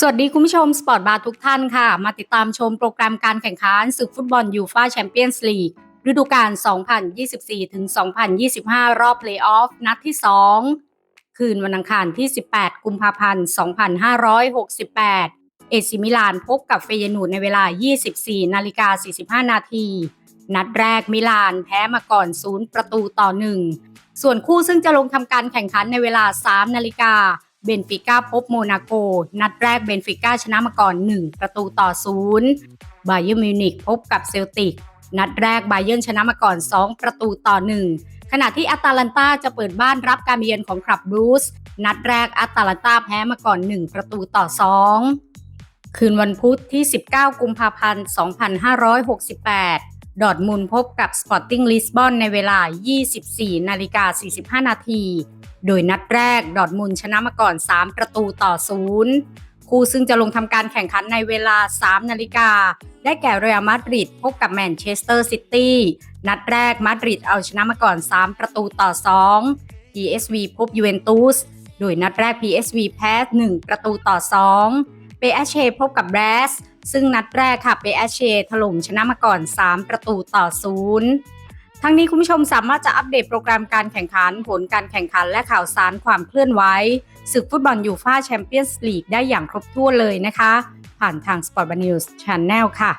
สวัสดีคุณผู้ชมสปอร์ตบาร์ทุกท่านค่ะ มาติดตามชมโปรแกรมการแข่งขันศึกฟุตบอลยูฟ่าแชมเปี้ยนส์ลีกฤดูกาล 2024ถึง2025 รอบเพลย์ออฟนัดที่ 2 คืนวันอังคารที่ 18 กุมภาพันธ์ 2568 เอซิมิลานพบกับเฟยนูดในเวลา 24 นาฬิกา 45 นาที นัดแรกมิลานแพ้มาก่อน 0 ประตูต่อ 1 ส่วนคู่ซึ่งจะลงทำการแข่งขันในเวลา 3 นาฬิกา เบนฟิก้าพบโมนาโก นัดแรกเบนฟิก้าชนะมาก่อน 1 ประตูต่อ0บาเยอร์มิวนิกพบกับเซลติก นัดแรกบาเยิร์ชนะมาก่อน 2 ประตูต่อ 1 ขณะที่อัตแลนตาจะเปิดบ้านรับการเยือนของคลับบรูซนัดแรกอัตแลนตาแพ้มาก่อน 1 ประตูต่อ 2 คืนวันพุธที่ 19 กุมภาพันธ์ 2568 ดอร์ทมุนพบกับสปอร์ติ้งลิสบอนในเวลา 24 นาฬิกา 45 นาที โดยนัดแรกดอร์ทมุนชนะมาก่อน 3 ประตูต่อ 0 คู่ซึ่งจะลงทำการแข่งขันในเวลา 3 นาฬิกา ได้แก่เรอัลมาดริดพบกับแมนเชสเตอร์ซิตี้ นัดแรกมาดริดเอาชนะมาก่อน 3 ประตูต่อ 2 PSV พบยูเวนตุส โดยนัดแรก PSV แพ้ 1 ประตูต่อ 2 เปเอเชพบกับแบรส ซึ่งนัดแรกค่ะเปเอเชถล่มชนะมาก่อน 3 ประตูต่อ0ทั้งนี้คุณผู้ชมสามารถจะอัปเดตโปรแกรมการแข่งขัน ผลการแข่งขันและข่าวสารความเคลื่อนไหวศึกฟุตบอลยูฟ่าแชมเปี้ยนส์ลีกได้อย่างครบถ้วนเลยนะคะ ผ่านทาง Sport b a News Channel ค่ะ